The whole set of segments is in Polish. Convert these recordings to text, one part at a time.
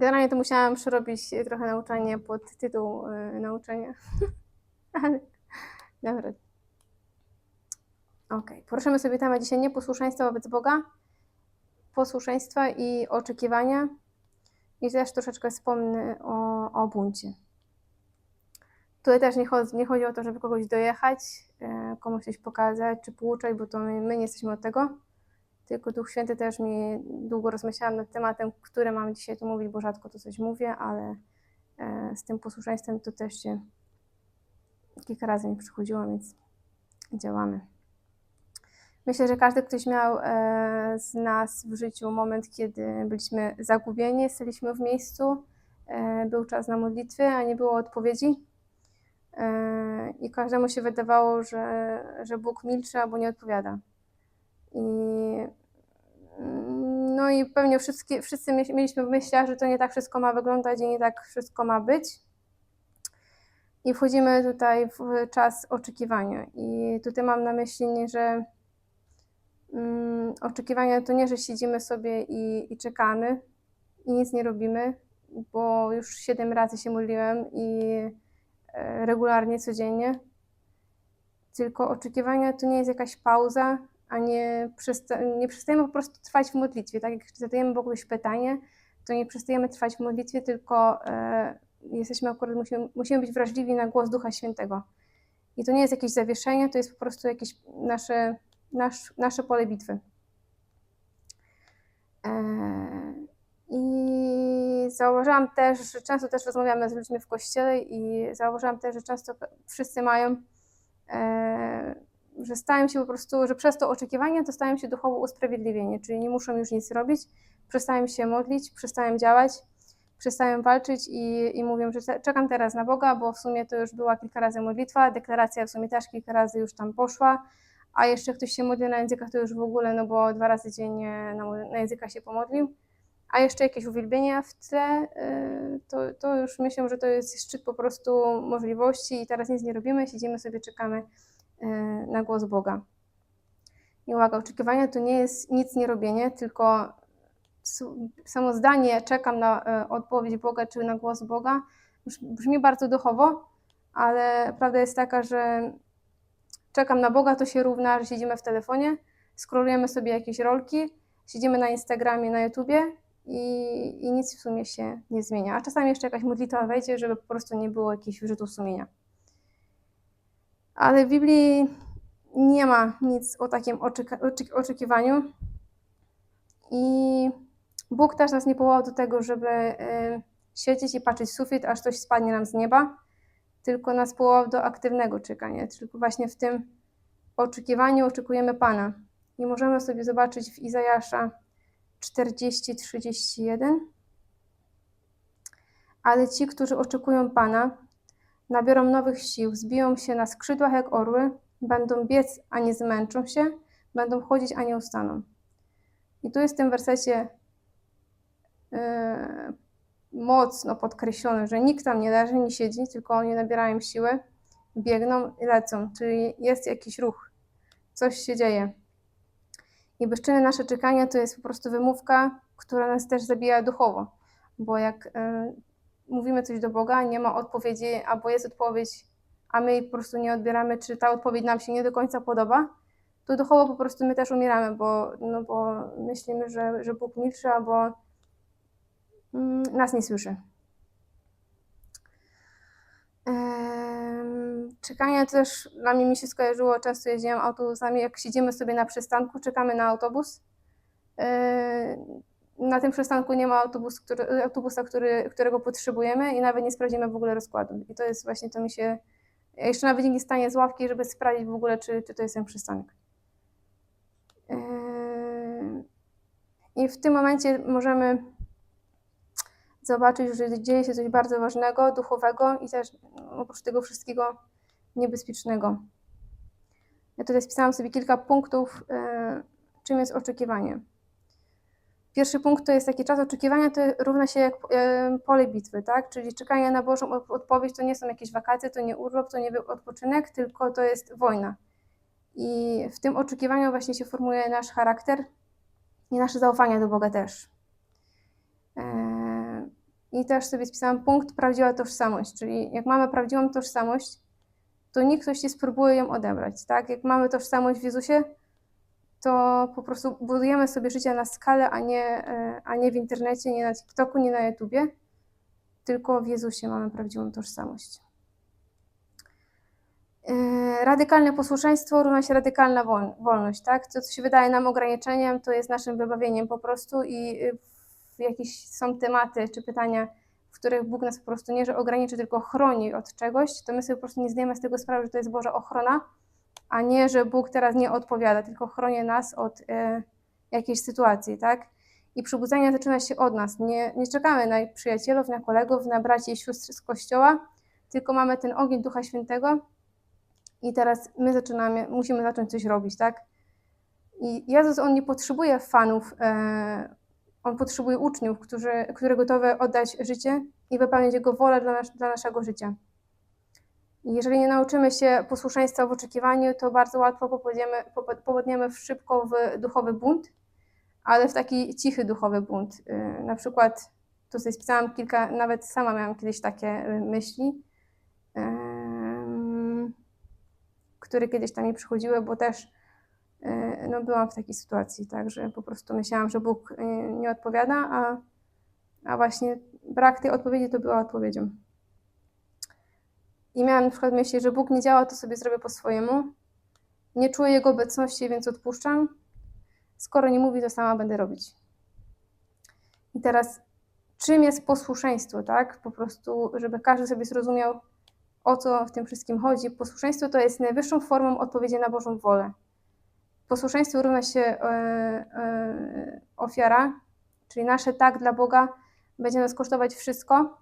Generalnie to musiałam przerobić trochę nauczanie pod tytuł y, nauczania. Ale dobra. Ok. Poruszymy sobie temat dzisiaj nieposłuszeństwa wobec Boga, posłuszeństwa i oczekiwania. I też troszeczkę wspomnę o, o buncie. Tutaj też nie chodzi, nie chodzi o to, żeby kogoś dojechać, e, komuś coś pokazać czy pouczać, bo to my, my nie jesteśmy od tego. Tylko Duch Święty też mi długo rozmyślałam nad tematem, który mam dzisiaj tu mówić, bo rzadko to coś mówię, ale e, z tym posłuszeństwem to też się kilka razy mi przychodziło, więc działamy. Myślę, że każdy ktoś miał e, z nas w życiu moment, kiedy byliśmy zagubieni, staliśmy w miejscu, e, był czas na modlitwy, a nie było odpowiedzi. I każdemu się wydawało, że, że Bóg milczy albo nie odpowiada. I no i pewnie wszyscy, wszyscy mieliśmy w myślach, że to nie tak wszystko ma wyglądać i nie tak wszystko ma być. I wchodzimy tutaj w czas oczekiwania. I tutaj mam na myśli że mm, oczekiwania to nie, że siedzimy sobie i, i czekamy i nic nie robimy, bo już siedem razy się modliłem i e, regularnie, codziennie. Tylko oczekiwania to nie jest jakaś pauza, a nie, nie przestajemy po prostu trwać w modlitwie. Tak jak zadajemy Bogu jakieś pytanie, to nie przestajemy trwać w modlitwie, tylko e, jesteśmy akurat, musimy, musimy być wrażliwi na głos Ducha Świętego. I to nie jest jakieś zawieszenie, to jest po prostu jakieś nasze, nasz, nasze pole bitwy. E, I zauważyłam też, że często też rozmawiamy z ludźmi w kościele i zauważyłam też, że często wszyscy mają e, że stają się po prostu, że przez to oczekiwanie to stają się duchowo usprawiedliwieni, czyli nie muszą już nic robić, przestają się modlić, przestają działać, przestają walczyć i, i mówią, że czekam teraz na Boga, bo w sumie to już była kilka razy modlitwa, deklaracja w sumie też kilka razy już tam poszła, a jeszcze ktoś się modli na językach, to już w ogóle, no bo dwa razy dziennie na, na językach się pomodlił, a jeszcze jakieś uwielbienia w tle, y, to, to już myślę, że to jest szczyt po prostu możliwości i teraz nic nie robimy, siedzimy sobie, czekamy na głos Boga. I uwaga, oczekiwanie to nie jest nic nie robienie, tylko samo zdanie czekam na e, odpowiedź Boga czy na głos Boga brzmi bardzo duchowo, ale prawda jest taka, że czekam na Boga to się równa, że siedzimy w telefonie, skrolujemy sobie jakieś rolki, siedzimy na Instagramie, na YouTubie i, i nic w sumie się nie zmienia. A czasami jeszcze jakaś modlitwa wejdzie, żeby po prostu nie było jakichś wyrzutów sumienia. Ale w Biblii nie ma nic o takim oczekiwaniu. I Bóg też nas nie powołał do tego, żeby y, siedzieć i patrzeć w sufit, aż coś spadnie nam z nieba, tylko nas powołał do aktywnego czekania. Tylko właśnie w tym oczekiwaniu oczekujemy Pana. I możemy sobie zobaczyć w Izajasza 40-31. Ale ci, którzy oczekują Pana, nabiorą nowych sił, zbiją się na skrzydłach jak orły, będą biec, a nie zmęczą się, będą chodzić, a nie ustaną. I tu jest w tym wersecie yy, mocno podkreślone, że nikt tam nie leży, nie siedzi, tylko oni nabierają siły, biegną i lecą, czyli jest jakiś ruch, coś się dzieje. I bezczynne nasze czekanie to jest po prostu wymówka, która nas też zabija duchowo, bo jak yy, mówimy coś do Boga, nie ma odpowiedzi, albo jest odpowiedź, a my po prostu nie odbieramy, czy ta odpowiedź nam się nie do końca podoba, to duchowo po prostu my też umieramy, bo, no bo myślimy, że, że Bóg milczy, albo mm, nas nie słyszy. czekanie też dla mnie mi się skojarzyło, często jeździłam autobusami, jak siedzimy sobie na przystanku, czekamy na autobus, na tym przystanku nie ma autobus, który, autobusa, który, którego potrzebujemy i nawet nie sprawdzimy w ogóle rozkładu. I to jest właśnie, to mi się, ja jeszcze nawet nie stanie z ławki, żeby sprawdzić w ogóle, czy, czy to jest ten przystanek. Yy, I w tym momencie możemy zobaczyć, że dzieje się coś bardzo ważnego, duchowego i też oprócz tego wszystkiego niebezpiecznego. Ja tutaj spisałam sobie kilka punktów, yy, czym jest oczekiwanie. Pierwszy punkt to jest taki czas oczekiwania, to równa się jak e, pole bitwy, tak? Czyli czekanie na Bożą odpowiedź to nie są jakieś wakacje, to nie urlop, to nie odpoczynek, tylko to jest wojna. I w tym oczekiwaniu właśnie się formuje nasz charakter i nasze zaufanie do Boga też. E, I też sobie spisałam punkt prawdziwa tożsamość, czyli jak mamy prawdziwą tożsamość, to nikt ktoś nie spróbuje ją odebrać, tak? Jak mamy tożsamość w Jezusie, to po prostu budujemy sobie życie na skalę, a nie, e, a nie w internecie, nie na TikToku, nie na YouTubie, tylko w Jezusie mamy prawdziwą tożsamość. E, radykalne posłuszeństwo równa się radykalna wolność, tak? To, co się wydaje nam ograniczeniem, to jest naszym wybawieniem po prostu i y, jakieś są tematy czy pytania, w których Bóg nas po prostu nie, że ograniczy, tylko chroni od czegoś, to my sobie po prostu nie zdajemy z tego sprawy, że to jest Boża ochrona, a nie, że Bóg teraz nie odpowiada, tylko chroni nas od e, jakiejś sytuacji, tak? I przybudzenie zaczyna się od nas. Nie, nie czekamy na przyjacielów, na kolegów, na braci i sióstr z kościoła, tylko mamy ten ogień Ducha Świętego i teraz my zaczynamy, musimy zacząć coś robić, tak? I Jezus, On nie potrzebuje fanów, e, On potrzebuje uczniów, którzy, które gotowe oddać życie i wypełnić Jego wolę dla, nas, dla naszego życia. Jeżeli nie nauczymy się posłuszeństwa w oczekiwaniu, to bardzo łatwo popadniemy szybko w duchowy bunt, ale w taki cichy duchowy bunt. Y, na przykład, tu sobie spisałam kilka, nawet sama miałam kiedyś takie y, myśli, które kiedyś tam mi przychodziły, bo też y, no, byłam w takiej sytuacji, tak, że po prostu myślałam, że Bóg nie odpowiada, a, a właśnie brak tej odpowiedzi to była odpowiedzią. I miałam na przykład myśli, że Bóg nie działa, to sobie zrobię po swojemu. Nie czuję Jego obecności, więc odpuszczam. Skoro nie mówi, to sama będę robić. I teraz, czym jest posłuszeństwo, tak? Po prostu, żeby każdy sobie zrozumiał, o co w tym wszystkim chodzi. Posłuszeństwo to jest najwyższą formą odpowiedzi na Bożą wolę. Posłuszeństwo równa się e, e, ofiara, czyli nasze tak dla Boga będzie nas kosztować wszystko,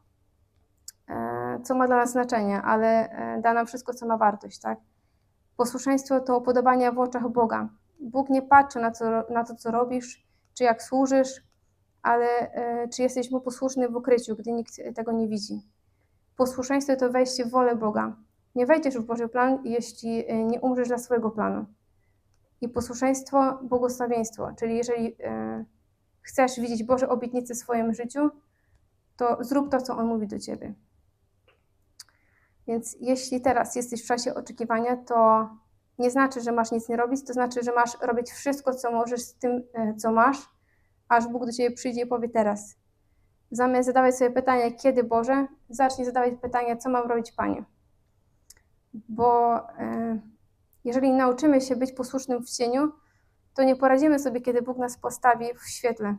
co ma dla nas znaczenie, ale e, da nam wszystko, co ma wartość, tak? Posłuszeństwo to upodobanie w oczach Boga. Bóg nie patrzy na, co, na to, co robisz, czy jak służysz, ale e, czy jesteś mu posłuszny w ukryciu, gdy nikt tego nie widzi. Posłuszeństwo to wejście w wolę Boga. Nie wejdziesz w Boży plan, jeśli e, nie umrzesz dla swojego planu. I posłuszeństwo, błogosławieństwo, czyli jeżeli chcesz widzieć Boże obietnice w swoim życiu, to zrób to, co On mówi do Ciebie. Więc jeśli teraz jesteś w czasie oczekiwania, to nie znaczy, że masz nic nie robić, to znaczy, że masz robić wszystko, co możesz z tym, e, co masz, aż Bóg do ciebie przyjdzie i powie teraz. Zamiast zadawać sobie pytanie, kiedy Boże, zacznij zadawać pytanie, co mam robić, Panie. Bo e, jeżeli nauczymy się być posłusznym w cieniu, to nie poradzimy sobie, kiedy Bóg nas postawi w świetle.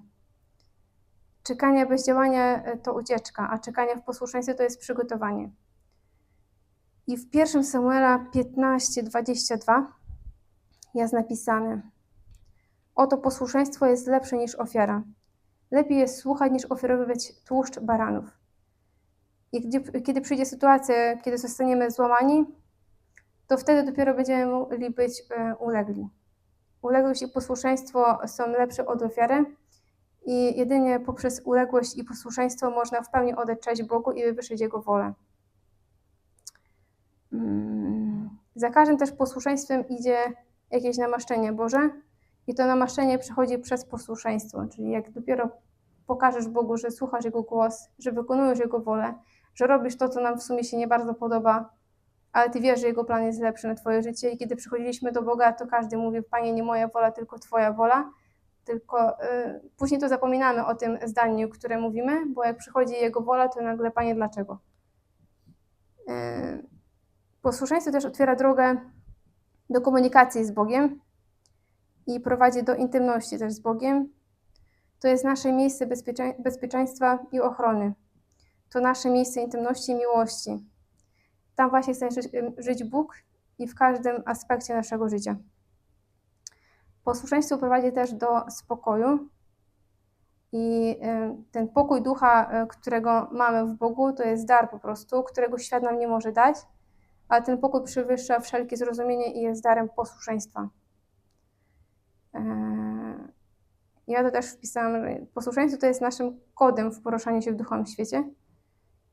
Czekanie bez działania e, to ucieczka, a czekanie w posłuszeństwie to jest przygotowanie. I w 1 Samuela 15:22 jest napisane: Oto posłuszeństwo jest lepsze niż ofiara. Lepiej jest słuchać niż ofiarowywać tłuszcz baranów. I kiedy przyjdzie sytuacja, kiedy zostaniemy złamani, to wtedy dopiero będziemy mogli być e, ulegli. Uległość i posłuszeństwo są lepsze od ofiary i jedynie poprzez uległość i posłuszeństwo można w pełni oddać cześć Bogu i wywyższyć Jego wolę. Za każdym też posłuszeństwem idzie jakieś namaszczenie Boże i to namaszczenie przychodzi przez posłuszeństwo, czyli jak dopiero pokażesz Bogu, że słuchasz Jego głos, że wykonujesz Jego wolę, że robisz to, co nam w sumie się nie bardzo podoba, ale Ty wiesz, że Jego plan jest lepszy na Twoje życie i kiedy przychodziliśmy do Boga, to każdy mówi, Panie, nie moja wola, tylko Twoja wola, tylko y, później to zapominamy o tym zdaniu, które mówimy, bo jak przychodzi Jego wola, to nagle, Panie, dlaczego? Y, Posłuszeństwo też otwiera drogę do komunikacji z Bogiem i prowadzi do intymności też z Bogiem. To jest nasze miejsce bezpieczeństwa, bezpieczeństwa i ochrony. To nasze miejsce intymności i miłości. Tam właśnie chce żyć, żyć Bóg i w każdym aspekcie naszego życia. Posłuszeństwo prowadzi też do spokoju. I ten pokój ducha, e, którego mamy w Bogu, to jest dar po prostu, którego świat nam nie może dać ale ten pokój przewyższa wszelkie zrozumienie i jest darem posłuszeństwa. Eee, ja to też wpisałam, że posłuszeństwo to jest naszym kodem w poruszaniu się w duchowym świecie.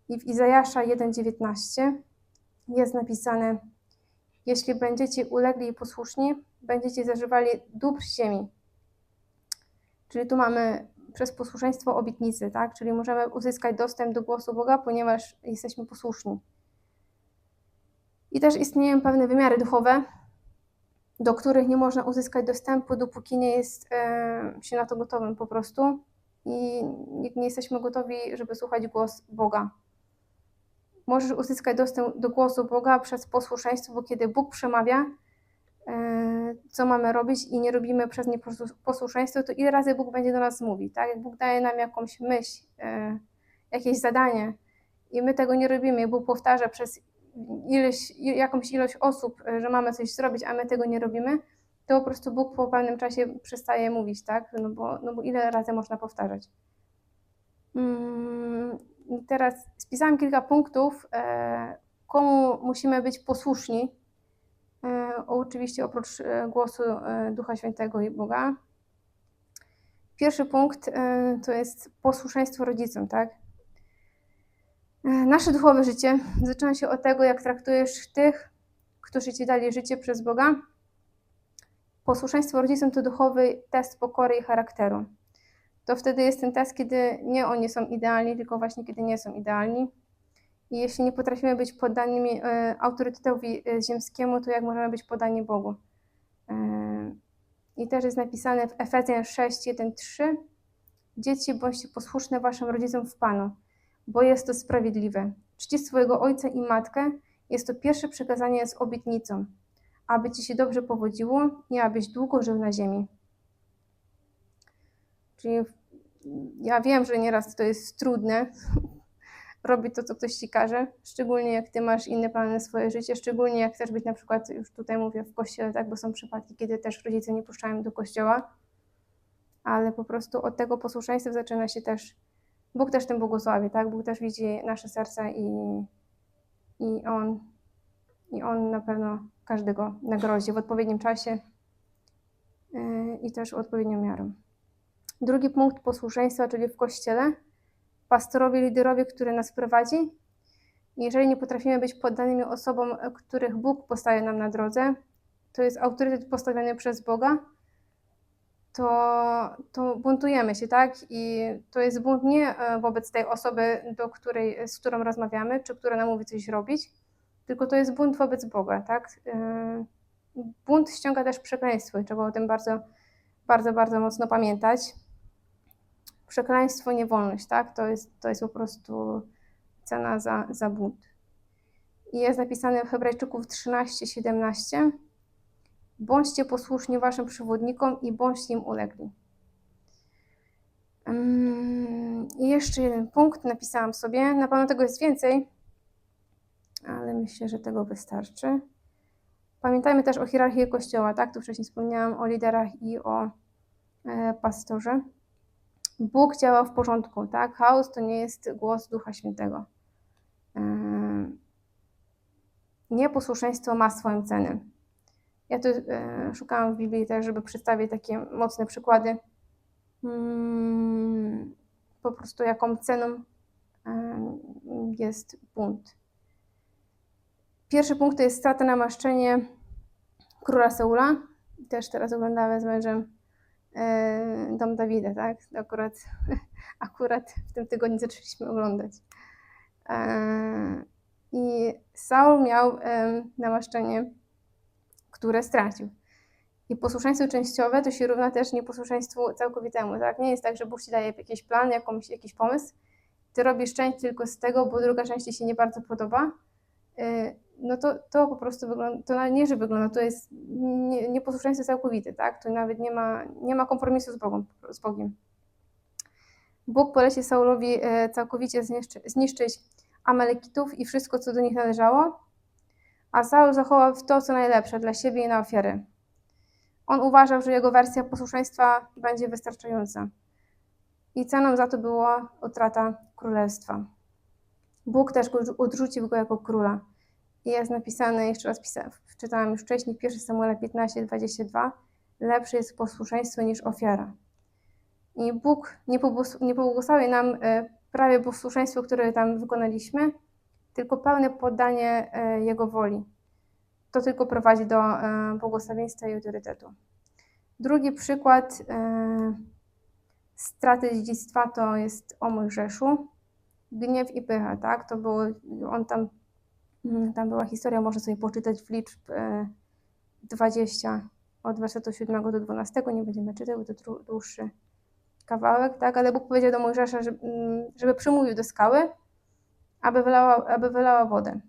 I w Izajasza 1,19 jest napisane: Jeśli będziecie ulegli i posłuszni, będziecie zażywali dóbr ziemi. Czyli tu mamy przez posłuszeństwo obietnicy, tak? Czyli możemy uzyskać dostęp do głosu Boga, ponieważ jesteśmy posłuszni. I też istnieją pewne wymiary duchowe, do których nie można uzyskać dostępu, dopóki nie jest e, się na to gotowym po prostu i nie, nie jesteśmy gotowi, żeby słuchać głos Boga. Możesz uzyskać dostęp do głosu Boga przez posłuszeństwo, bo kiedy Bóg przemawia, e, co mamy robić i nie robimy przez nieposłuszeństwo, to ile razy Bóg będzie do nas mówić, tak? Jak Bóg daje nam jakąś myśl, e, jakieś zadanie i my tego nie robimy, Bóg powtarza przez ileś, jakąś ilość osób, e, że mamy coś zrobić, a my tego nie robimy, to po prostu Bóg po pewnym czasie przestaje mówić, tak? No bo, no bo ile razy można powtarzać. Mm, teraz spisałam kilka punktów, e, komu musimy być posłuszni, e, oczywiście oprócz głosu Ducha Świętego i Boga. Pierwszy punkt to jest posłuszeństwo rodzicom, tak? E, nasze duchowe życie zaczyna się od tego, jak traktujesz tych, którzy ci dali życie przez Boga. Posłuszeństwo rodzicom to duchowy test pokory i charakteru. To wtedy jest ten test, kiedy nie oni są idealni, tylko właśnie kiedy nie są idealni. I jeśli nie potrafimy być poddanymi e, autorytetowi e, ziemskiemu, to jak możemy być poddani Bogu? I też jest napisane w Efezjan 6, 1, 3. Dzieci, bądźcie posłuszne waszym rodzicom w Panu bo jest to sprawiedliwe. Czci swojego ojca i matkę jest to pierwsze przekazanie z obietnicą, aby ci się dobrze powodziło i abyś długo żył na ziemi. Czyli ja wiem, że nieraz to jest trudne, robić to, co ktoś ci każe, szczególnie jak ty masz inne plany na swoje życie, szczególnie jak chcesz być na przykład, już tutaj mówię, w kościele, tak, bo są przypadki, kiedy też rodzice nie puszczają do kościoła, ale po prostu od tego posłuszeństwa zaczyna się też Bóg też tym błogosławi, tak? Bóg też widzi nasze serca i, i On i On na pewno każdego nagrodzi w odpowiednim czasie yy, i też odpowiednią miarą. Drugi punkt posłuszeństwa, czyli w Kościele, pastorowie, liderowie, który nas prowadzi. Jeżeli nie potrafimy być poddanymi osobom, których Bóg postawi nam na drodze, to jest autorytet postawiony przez Boga, to, to buntujemy się, tak? I to jest bunt nie e, wobec tej osoby, do której, z którą rozmawiamy, czy która nam mówi coś robić, tylko to jest bunt wobec Boga, tak? E, bunt ściąga też przekleństwo i trzeba o tym bardzo, bardzo, bardzo mocno pamiętać. Przekleństwo, niewolność, tak? To jest, to jest po prostu cena za, za bunt. I jest napisane w Hebrajczyków 13, 17 Bądźcie posłuszni waszym przewodnikom i bądźcie im ulegli. I jeszcze jeden punkt napisałam sobie. Na pewno tego jest więcej, ale myślę, że tego wystarczy. Pamiętajmy też o hierarchii Kościoła, tak? Tu wcześniej wspomniałam o liderach i o e, pastorze. Bóg działa w porządku, tak? Chaos to nie jest głos Ducha Świętego. E, nieposłuszeństwo ma swoją cenę. Ja tu e, szukałam w Biblii też, żeby przedstawić takie mocne przykłady. Hmm, po prostu jaką ceną e, jest bunt. Pierwszy punkt to jest strata namaszczenie króla Saula. Też teraz oglądamy z mężem e, Dom Dawida, tak? Akurat, akurat w tym tygodniu zaczęliśmy oglądać. I Saul miał namaszczenie które stracił. I posłuszeństwo częściowe to się równa też nieposłuszeństwu całkowitemu. Tak? Nie jest tak, że Bóg ci daje jakiś plan, jakąś, jakiś pomysł, ty robisz część tylko z tego, bo druga część ci się nie bardzo podoba, y, no to, to po prostu wygląda, to nie, że wygląda, to jest nie, nieposłuszeństwo całkowite, tak? To nawet nie ma, nie ma kompromisu z Bogiem. Z Bogiem. Bóg poleci Saulowi y, całkowicie zniszczy, zniszczyć Amalekitów i wszystko, co do nich należało, a Saul zachował to, co najlepsze dla siebie i na ofiary. On uważał, że jego wersja posłuszeństwa będzie wystarczająca. I ceną za to była utrata królestwa. Bóg też odrzucił go jako króla. I jest napisane, jeszcze raz pisałem, czytałam już wcześniej, 1 Samuela 15, 22, lepsze jest posłuszeństwo niż ofiara. I Bóg nie pobłogosławi nam e, prawie posłuszeństwo, które tam wykonaliśmy, tylko pełne poddanie e, Jego woli. To tylko prowadzi do e, błogosławieństwa i autorytetu. Drugi przykład, e, straty dziedzictwa to jest o Mojżeszu, gniew i pycha, tak? To było, on tam, mm, tam była historia, można sobie poczytać w liczb e, 20 od wersetu 7 do 12, nie będziemy czytać, bo to dłu- dłuższy kawałek, tak? Ale Bóg powiedział do Mojżesza, żeby, mm, żeby przymówił do skały, aby wylała, aby wylała wodę.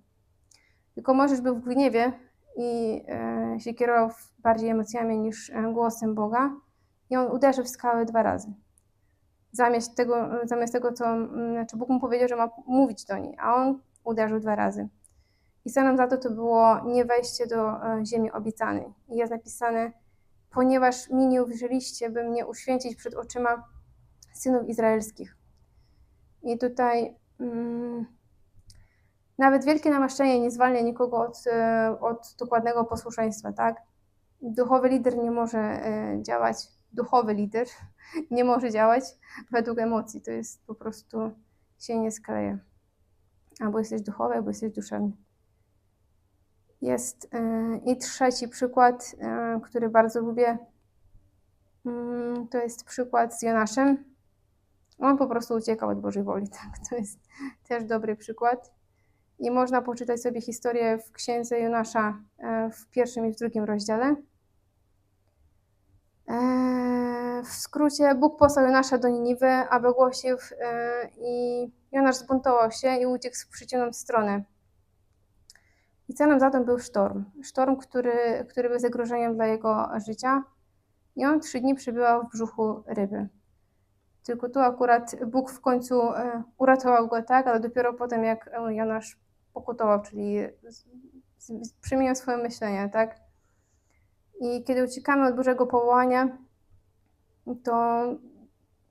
Tylko Mojżesz był w gniewie i e, się kierował bardziej emocjami niż e, głosem Boga i on uderzył w skałę dwa razy. Zamiast tego, zamiast tego co, mm, znaczy Bóg mu powiedział, że ma mówić do niej, a on uderzył dwa razy. I ceną za to to było nie wejście do e, ziemi obiecanej. I jest napisane, ponieważ mi nie uwierzyliście, by mnie uświęcić przed oczyma synów izraelskich. I tutaj mm, nawet wielkie namaszczenie nie zwalnia nikogo od, e, od dokładnego posłuszeństwa, tak? Duchowy lider nie może e, działać, duchowy lider nie może działać według emocji. To jest po prostu się nie skleja. Albo jesteś duchowy, albo jesteś duszewny. Jest e, i trzeci przykład, który bardzo lubię. Mm, To jest przykład z Jonaszem. On po prostu uciekał od Bożej woli. Tak? To jest też dobry przykład. I można poczytać sobie historię w księdze Jonasza e, w pierwszym i w drugim rozdziale. E, W skrócie, Bóg posłał Jonasza do Niniwy, aby głosił, e, i Jonasz zbuntował się i uciekł w przeciwną stronę. I celem za tym był sztorm. Sztorm, który, który był zagrożeniem dla jego życia. I on trzy dni przebywał w brzuchu ryby. Tylko tu akurat Bóg w końcu uratował go, tak, ale dopiero potem, jak Jonasz pokutował, czyli przemienił swoje myślenie, tak. I kiedy uciekamy od Bożego powołania, to,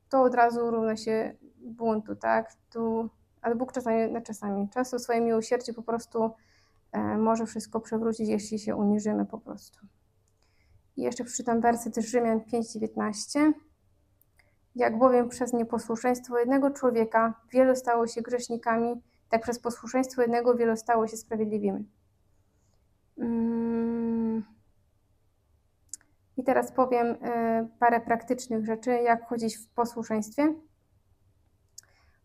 to od razu równa się buntu, tak. Tu, ale Bóg czasami, czasami, często swoje miłosierdzie po prostu e, może wszystko przewrócić, jeśli się uniżymy po prostu. I jeszcze przeczytam wersy też Rzymian 5:19. Jak bowiem przez nieposłuszeństwo jednego człowieka wielu stało się grzesznikami, tak przez posłuszeństwo jednego wielu stało się sprawiedliwymi. Mm. I teraz powiem e, parę praktycznych rzeczy, jak chodzić w posłuszeństwie.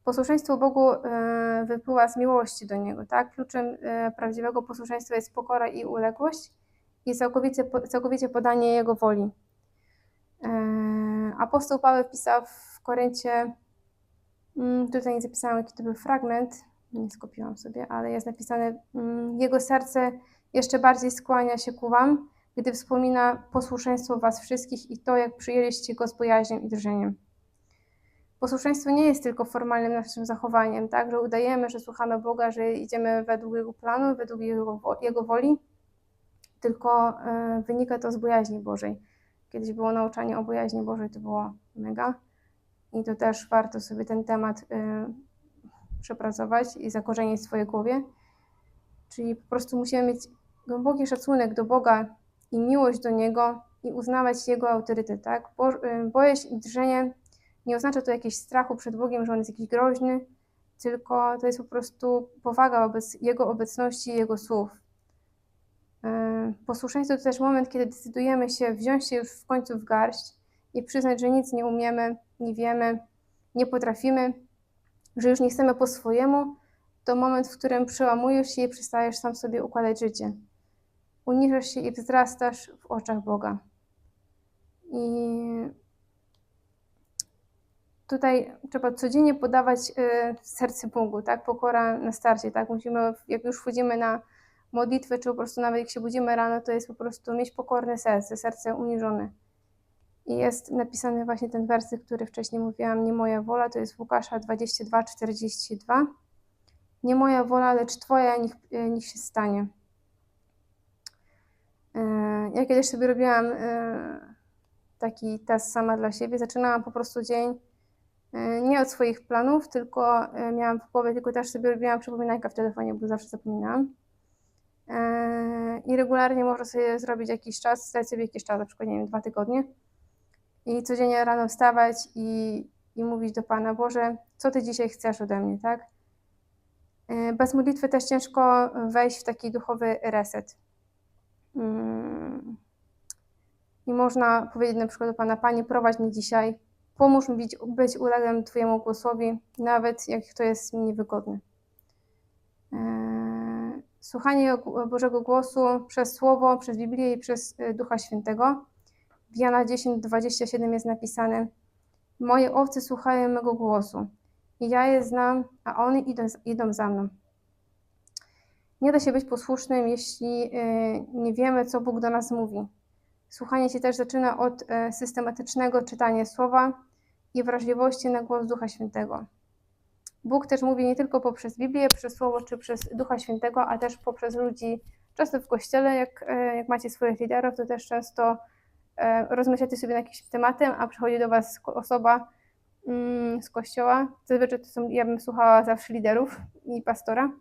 Posłuszeństwo Bogu e, wypływa z miłości do Niego, tak? Kluczem e, prawdziwego posłuszeństwa jest pokora i uległość i całkowicie, całkowicie podanie Jego woli. Apostoł Paweł pisał w Koryncie, mm, tutaj nie zapisałam jaki to był fragment, nie skopiłam sobie, ale jest napisane, mm, jego serce jeszcze bardziej skłania się ku wam, gdy wspomina posłuszeństwo was wszystkich i to, jak przyjęliście go z bojaźnią i drżeniem. Posłuszeństwo nie jest tylko formalnym naszym zachowaniem, tak, że udajemy, że słuchamy Boga, że idziemy według Jego planu, według Jego, Jego woli, tylko e, wynika to z bojaźni Bożej. Kiedyś było nauczanie o bojaźni Bożej, to było mega. I to też warto sobie ten temat y, przepracować i zakorzenić w swojej głowie. Czyli po prostu musimy mieć głęboki szacunek do Boga i miłość do Niego i uznawać Jego autorytet, tak? Bo, y, i drżenie nie oznacza to jakiegoś strachu przed Bogiem, że On jest jakiś groźny, tylko to jest po prostu powaga wobec Jego obecności i Jego słów. E, Posłuszeństwo to też moment, kiedy decydujemy się wziąć się już w końcu w garść i przyznać, że nic nie umiemy, nie wiemy, nie potrafimy, że już nie chcemy po swojemu, to moment, w którym przełamujesz się i przestajesz sam sobie układać życie. Uniżasz się i wzrastasz w oczach Boga. I tutaj trzeba codziennie podawać y, serce Bogu, tak? Pokora na starcie, tak? Musimy, jak już wchodzimy na modlitwę, czy po prostu nawet jak się budzimy rano, to jest po prostu mieć pokorne serce, serce uniżone. I jest napisany właśnie ten werset, który wcześniej mówiłam, nie moja wola, to jest Łukasza 22, 42. Nie moja wola, lecz Twoja niech, e, niech się stanie. E, Ja kiedyś sobie robiłam e, taki test sama dla siebie. Zaczynałam po prostu dzień nie od swoich planów, tylko miałam w głowie, tylko też sobie robiłam przypominajka w telefonie, bo zawsze zapominałam. I regularnie można sobie zrobić jakiś czas, dać sobie jakiś czas, na przykład, nie wiem, dwa tygodnie. I codziennie rano wstawać i, i mówić do Pana, Boże, co Ty dzisiaj chcesz ode mnie, tak? E, Bez modlitwy też ciężko wejść w taki duchowy reset. Mm. I można powiedzieć na przykład do Pana, Panie, prowadź mnie dzisiaj, Pomóż mi być, być uległym Twojemu głosowi, nawet jak to jest mi niewygodne. Eee, Słuchanie Go- Bożego Głosu przez Słowo, przez Biblię i przez e, Ducha Świętego. W Jana 10:27 jest napisane: Moje owce słuchają mego głosu, i ja je znam, a one idą, idą za mną. Nie da się być posłusznym, jeśli e, nie wiemy, co Bóg do nas mówi. Słuchanie się też zaczyna od e, systematycznego czytania słowa i wrażliwości na głos Ducha Świętego. Bóg też mówi nie tylko poprzez Biblię, przez Słowo czy przez Ducha Świętego, a też poprzez ludzi. Często w kościele, jak, e, jak macie swoich liderów, to też często rozmyślacie sobie nad jakimś tematem, a przychodzi do Was osoba mm, z kościoła. Zazwyczaj to są, ja bym słuchała zawsze liderów i pastora.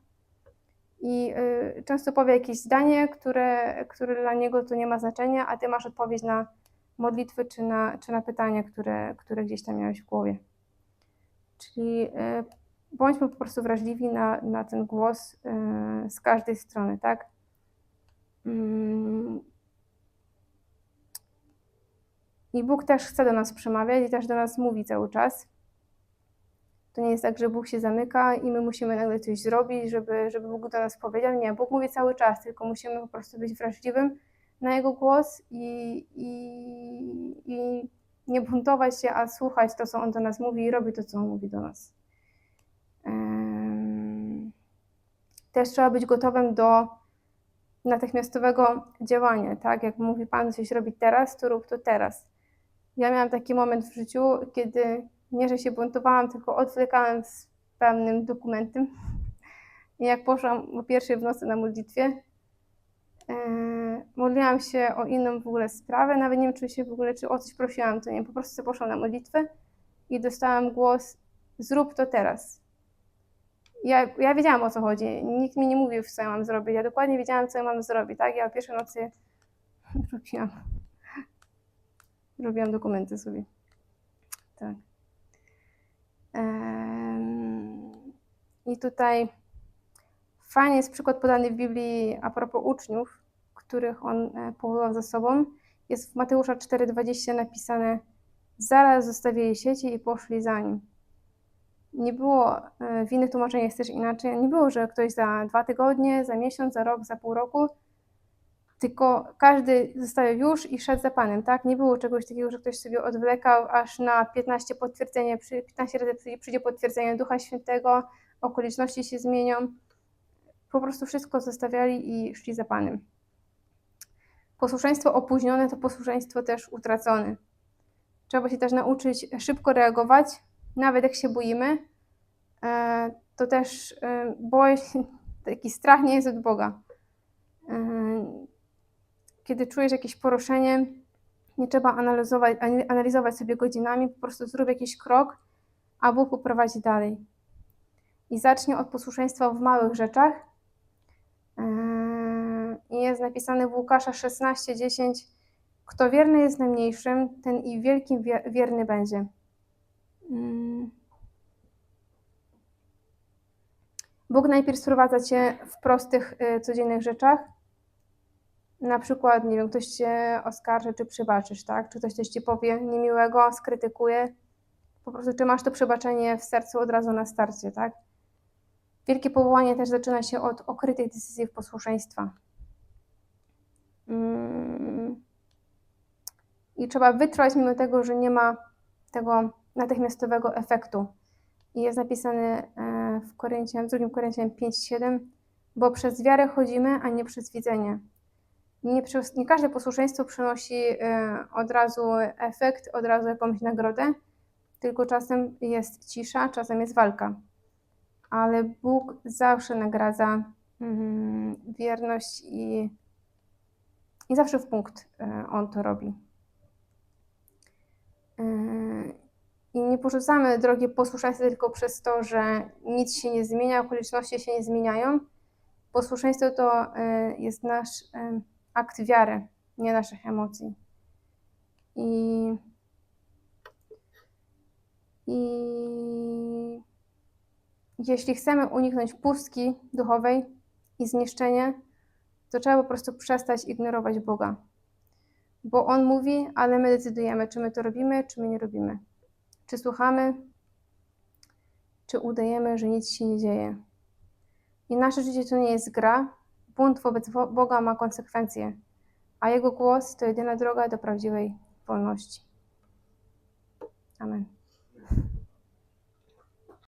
I y, często powie jakieś zdanie, które, które dla niego to nie ma znaczenia, a ty masz odpowiedź na modlitwy czy na, czy na pytania, które, które gdzieś tam miałeś w głowie. Czyli y, bądźmy po prostu wrażliwi na, na ten głos y, z każdej strony, tak? Mm. I Bóg też chce do nas przemawiać i też do nas mówi cały czas. To nie jest tak, że Bóg się zamyka i my musimy nagle coś zrobić, żeby, żeby Bóg do nas powiedział. Nie, Bóg mówi cały czas, tylko musimy po prostu być wrażliwym na Jego głos i, i, i nie buntować się, a słuchać to, co On do nas mówi i robić to, co On mówi do nas. Też trzeba być gotowym do natychmiastowego działania, tak? Jak mówi Pan coś robić teraz, to rób to teraz. Ja miałam taki moment w życiu, kiedy nie, że się buntowałam, tylko odwlekałam z pewnym dokumentem. I jak poszłam o pierwszej w nocy na modlitwie, e, modliłam się o inną w ogóle sprawę, nawet nie wiem, czy się w ogóle, czy o coś prosiłam, to nie, po prostu poszłam na modlitwę i dostałam głos, zrób to teraz. Ja, ja wiedziałam o co chodzi, nikt mi nie mówił, co ja mam zrobić, ja dokładnie wiedziałam, co ja mam zrobić, tak? Ja o pierwszej nocy robiłam, robiłam dokumenty sobie. Tak. I tutaj fajnie jest przykład podany w Biblii a propos uczniów, których on e, powołał za sobą. Jest w Mateusza 4,20 napisane: Zaraz zostawili sieci i poszli za nim. Nie było, e, w innych tłumaczeniach jest też inaczej, nie było, że ktoś za dwa tygodnie, za miesiąc, za rok, za pół roku, tylko każdy zostawiał już i szedł za Panem, tak? Nie było czegoś takiego, że ktoś sobie odwlekał aż na 15 potwierdzenie, przy- 15 razy przy- przyjdzie potwierdzenie Ducha Świętego, okoliczności się zmienią. Po prostu wszystko zostawiali i szli za Panem. Posłuszeństwo opóźnione to posłuszeństwo też utracone. Trzeba się też nauczyć szybko reagować, nawet jak się boimy. e, To też e, się, taki strach nie jest od Boga. E, kiedy czujesz jakieś poruszenie, nie trzeba analizować, analizować sobie godzinami, po prostu zrób jakiś krok, a Bóg poprowadzi dalej. I zacznij od posłuszeństwa w małych rzeczach. Eee, I jest napisane w Łukasza 16:10: Kto wierny jest najmniejszym, ten i wielkim wie- wierny będzie. Mm. Bóg najpierw sprowadza cię w prostych, y, codziennych rzeczach, na przykład, nie wiem, ktoś cię oskarży, czy przebaczysz, tak? Czy ktoś coś ci powie niemiłego, skrytykuje. Po prostu, czy masz to przebaczenie w sercu od razu na starcie, tak? Wielkie powołanie też zaczyna się od okrytej decyzji posłuszeństwa. Mm. I trzeba wytrwać mimo tego, że nie ma tego natychmiastowego efektu. I jest napisane e, w Koryntian, w 2 Koryntian 5:7, bo przez wiarę chodzimy, a nie przez widzenie. Nie, nie każde posłuszeństwo przynosi e, od razu efekt, od razu jakąś nagrodę, tylko czasem jest cisza, czasem jest walka. Ale Bóg zawsze nagradza mm, wierność i, i zawsze w punkt e, On to robi. E, I nie porzucamy drogi posłuszeństwa tylko przez to, że nic się nie zmienia, okoliczności się nie zmieniają. Posłuszeństwo to jest nasz akt wiary, nie naszych emocji. I, I jeśli chcemy uniknąć pustki duchowej i zniszczenia, to trzeba po prostu przestać ignorować Boga. Bo On mówi, ale my decydujemy, czy my to robimy, czy my nie robimy. Czy słuchamy, czy udajemy, że nic się nie dzieje. I nasze życie to nie jest gra. Bunt wobec Wo- Boga ma konsekwencje, a Jego głos to jedyna droga do prawdziwej wolności. Amen.